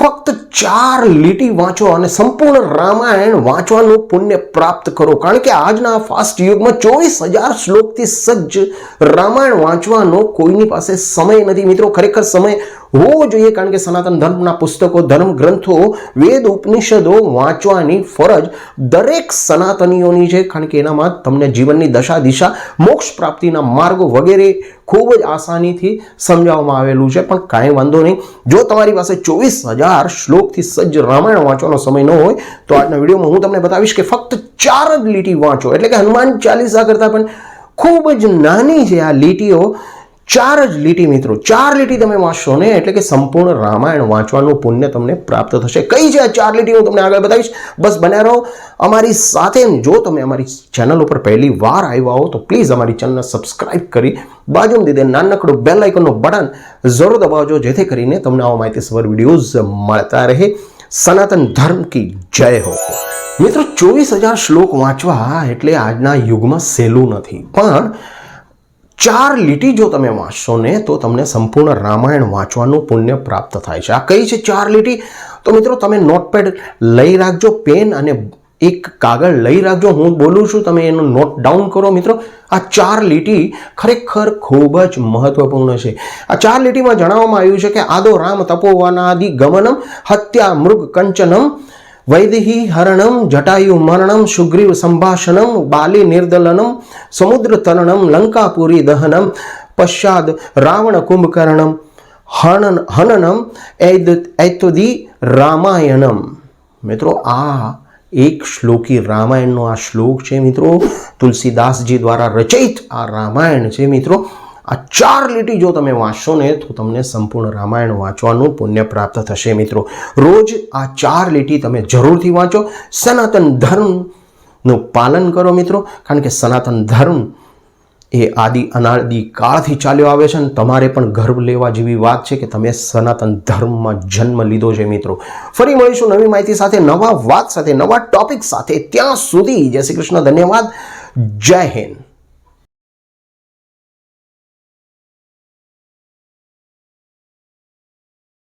ફક્ત ચાર લીટી વાંચો અને સંપૂર્ણ રામાયણ વાંચવાનું પુણ્ય પ્રાપ્ત કરો. કારણ કે આજના ફાસ્ટ યુગમાં ચોવીસ હજાર શ્લોકથી સજ્જ રામાયણ વાંચવાનો કોઈની પાસે સમય નથી. મિત્રો, ખરેખર સમય હોવો જોઈએ કારણ કે સનાતન ધર્મના પુસ્તકો, ધર્મ ગ્રંથો, વેદ, ઉપનિષદો વાંચવાની ફરજ દરેક સનાતનીઓની છે. કારણ કે એનામાં તમને જીવનની દશા, દિશા, મોક્ષ પ્રાપ્તિના માર્ગો વગેરે ખૂબ જ આસાનીથી સમજાવવામાં આવેલું છે. પણ કાંઈ વાંધો નહીં. જો તમારી પાસે ચોવીસ હજાર શ્લોકથી સજ્જ રામાયણ વાંચવાનો સમય ન હોય તો આજના વિડીયોમાં હું તમને બતાવીશ કે ફક્ત ચાર જ લીટી વાંચો. એટલે કે હનુમાન ચાલીસા કરતાં પણ ખૂબ જ નાની છે આ લીટીઓ. ચાર જ લીટી મિત્રો, ચાર લીટી તમે વાંચશો ને, એટલે કે સંપૂર્ણ રામાયણ વાંચવાનું પુણ્ય તમને પ્રાપ્ત થશે. કઈ છે આ ચાર લીટી, હું તમને આગળ બતાવીશ. બસ બન્યા રહો. અમારી સાથે જો તમે અમારી ચેનલ ઉપર પહેલી વાર આવ્યા હો, તો પ્લીઝ અમારી ચેનલને સબસ્ક્રાઇબ કરી, બાજુમાં દીધે નાનકડું બેલ આઇકનનું બટન જરૂર દબાવજો, જેથી કરીને તમને આવા માહિતીસભર વિડીયોઝ મળતા રહે. સનાતન ધર્મ કી જય હો. મિત્રો, ચોવીસ હજાર શ્લોક વાંચવા એટલે આજના યુગમાં સહેલું નથી. પણ ચાર લીટી જો તમે વાંચશો ને, તો તમને સંપૂર્ણ રામાયણ વાંચવાનું પુણ્ય પ્રાપ્ત થાય છે. આ કઈ છે ચાર લીટી? તો મિત્રો, તમે નોટપેડ લઈ રાખજો, પેન અને એક કાગળ લઈ રાખજો. હું બોલું છું, તમે એનું નોટ ડાઉન કરો મિત્રો. આ ચાર લીટી ખરેખર ખૂબ જ મહત્વપૂર્ણ છે. આ ચાર લીટીમાં જણાવવામાં આવ્યું છે કે આદો રામ તપોવનાદિ ગમનમ હત્યા મૃગ કંચનમ વૈદેહી હરણમ, જટાયુ મરણમ, સુગ્રીવ સંભાષણમ, બાલી નિર્દલનમ, સમુદ્ર તરણમ, લંકાપુરી દહનમ, પશ્ચાદ રાવણ કુંભકર્ણમ હનન હનનમ ઐતુદી રામાયણમ. મિત્રો, આ એક શ્લોકી રામાયણનો આ શ્લોક છે મિત્રો. તુલસીદાસજી દ્વારા રચિત આ રામાયણ છે મિત્રો. આ ચાર લીટી જો તમે વાંચશો ને તો તમને સંપૂર્ણ રામાયણ વાંચવાનું પુણ્ય પ્રાપ્ત થશે મિત્રો. રોજ આ ચાર લીટી તમે જરૂરથી વાંચો. સનાતન ધર્મનું પાલન કરો મિત્રો. કારણ કે સનાતન ધર્મ એ આદિ અનાદિ કાળથી ચાલ્યો આવે છે અને તમારે પણ ગર્વ લેવા જેવી વાત છે કે તમે સનાતન ધર્મમાં જન્મ લીધો છે મિત્રો. ફરી મળીશું નવી માહિતી સાથે, નવા વાત સાથે, નવા ટોપિક સાથે. ત્યાં સુધી જય શ્રી કૃષ્ણ, ધન્યવાદ. જય હિન્દ.